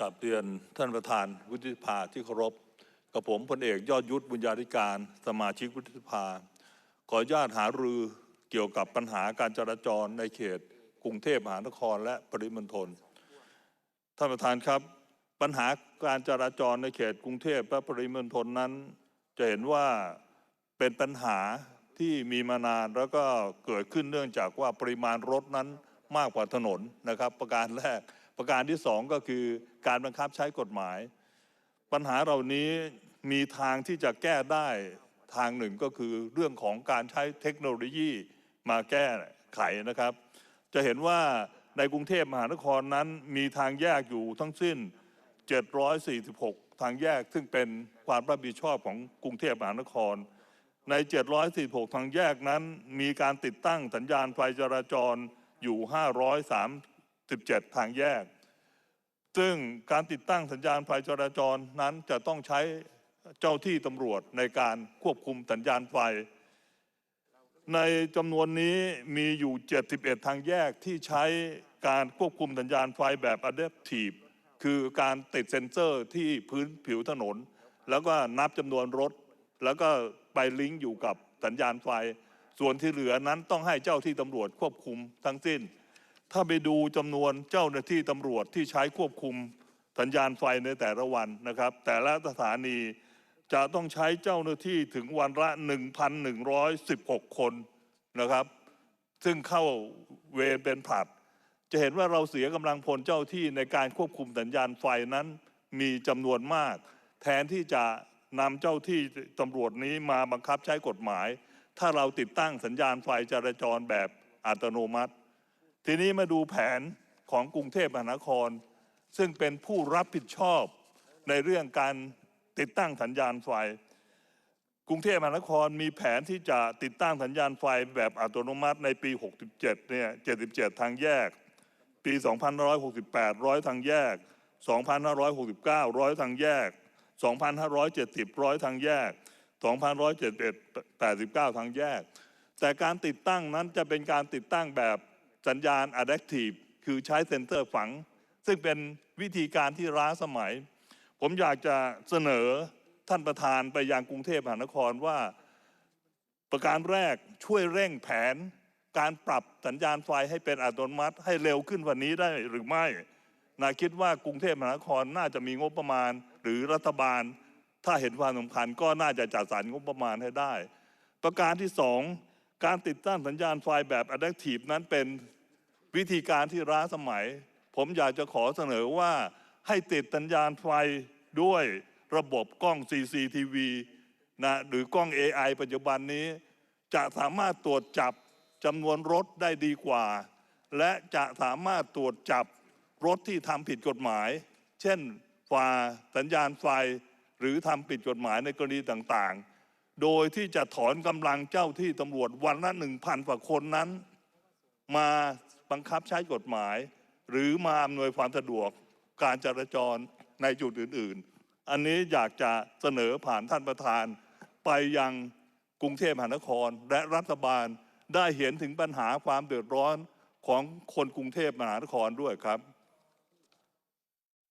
กับเรียนท่านประธานวุฒิสภาที่เคารพ กับผมพลเอกยอดยุทธบุญญาธิการ สมาชิกวุฒิสภา ขออนุญาตหารือเกี่ยวกับปัญหาการจราจรในเขต กรุงเทพมหานครและปริมณฑลท่านประธานครับ ปัญหาการจราจรในเขตกรุงเทพและปริมณฑลนั้น จะเห็นว่าเป็นปัญหาที่มีมานานแล้วก็เกิดขึ้นเนื่องจากว่าปริมาณรถนั้นมากกว่าถนนนะครับ ประการแรก ประการที่สองก็คือการบังคับใช้กฎหมาย ปัญหาเหล่านี้มีทางที่จะแก้ได้ทางหนึ่งก็คือเรื่องของการใช้เทคโนโลยีมาแก้ไขนะครับ จะเห็นว่าในกรุงเทพมหานครนั้นมีทางแยกอยู่ทั้งสิ้น 746 ทางแยกซึ่งเป็นความรับผิดชอบของกรุงเทพมหานคร ใน 746 ทางแยกนั้นมีการติดตั้งสัญญาณไฟจราจรอยู่ 537ทางแยก ซึ่งการติดตั้งสัญญาณไฟจราจรนั้นจะต้องใช้เจ้าที่ตำรวจในการควบคุมสัญญาณไฟ ในจำนวนนี้มีอยู่ 71 ทางแยกที่ใช้การควบคุมสัญญาณไฟแบบ Adaptive คือการติดเซ็นเซอร์ที่พื้นผิวถนน แล้วก็นับจำนวนรถ แล้วก็ไปลิงก์อยู่กับสัญญาณไฟ ส่วนที่เหลือนั้นต้องให้เจ้าที่ตำรวจควบคุมทั้งสิ้น ถ้าไปดูจำนวนเจ้าหน้าที่ตำรวจที่ใช้ควบคุมสัญญาณไฟในแต่ละวันนะครับ แต่ละสถานีจะต้องใช้เจ้าหน้าที่ถึงวันละ 1,116 คนนะครับ ซึ่งเข้าเวรเป็นผลัด จะเห็นว่าเราเสียกำลังพลเจ้าที่ในการควบคุมสัญญาณไฟนั้นมีจำนวนมาก แทนที่จะนำเจ้าที่ตำรวจนี้มาบังคับใช้กฎหมาย ถ้าเราติดตั้งสัญญาณไฟจราจรแบบอัตโนมัติ ทีนี้มาดูแผนของกรุงเทพมหานคร ซึ่งเป็นผู้รับผิดชอบในเรื่องการติดตั้งสัญญาณไฟ กรุงเทพมหานครมีแผนที่จะติดตั้งสัญญาณไฟแบบอัตโนมัติในปี 67 เนี่ย 77 ทางแยก ปี 2568 ร้อยทางแยก 2569 ร้อยทางแยก 2570 ร้อยทางแยก 2571 89 ทางแยก แต่การติดตั้งนั้นจะเป็นการติดตั้งแบบ สัญญาณ adaptive คือใช้เซ็นเซอร์ฝัง ซึ่งเป็นวิธีการที่ล้าสมัย ผมอยากจะเสนอท่านประธานไปยังกรุงเทพมหานครว่า ประการแรกช่วยเร่งแผน การปรับสัญญาณไฟให้เป็นอัตโนมัติ ให้เร็วขึ้นวันนี้ได้หรือไม่นาคิดว่ากรุงเทพมหานครน่าจะมีงบประมาณ หรือรัฐบาล ถ้าเห็นความสำคัญก็น่าจะจัดสรรงบประมาณให้ได้ ประการที่สองการติดตั้งสัญญาณไฟแบบ Adaptive นั้นเป็น วิธีการที่ล้าสมัย ผมอยากจะขอเสนอว่าให้ติดสัญญาณไฟด้วยระบบกล้อง CCTV นะหรือกล้อง AI ปัจจุบันนี้ จะสามารถตรวจจับจำนวนรถได้ดีกว่า และจะสามารถตรวจจับรถที่ทำผิดกฎหมาย เช่นฝ่าสัญญาณไฟหรือทำผิดกฎหมายในกรณีต่างๆ โดยที่จะถอนกำลังเจ้าที่ตำรวจวันละหนึ่งพันกว่าคนนั้น มา บังคับใช้กฎหมาย หรือมาอำนวยความสะดวกการจราจรในจุดอื่น ๆ อันนี้อยากจะเสนอผ่านท่านประธาน ไปยังกรุงเทพมหานคร และรัฐบาลได้เห็นถึงปัญหาความเดือดร้อนของคนกรุงเทพมหานครด้วยครับ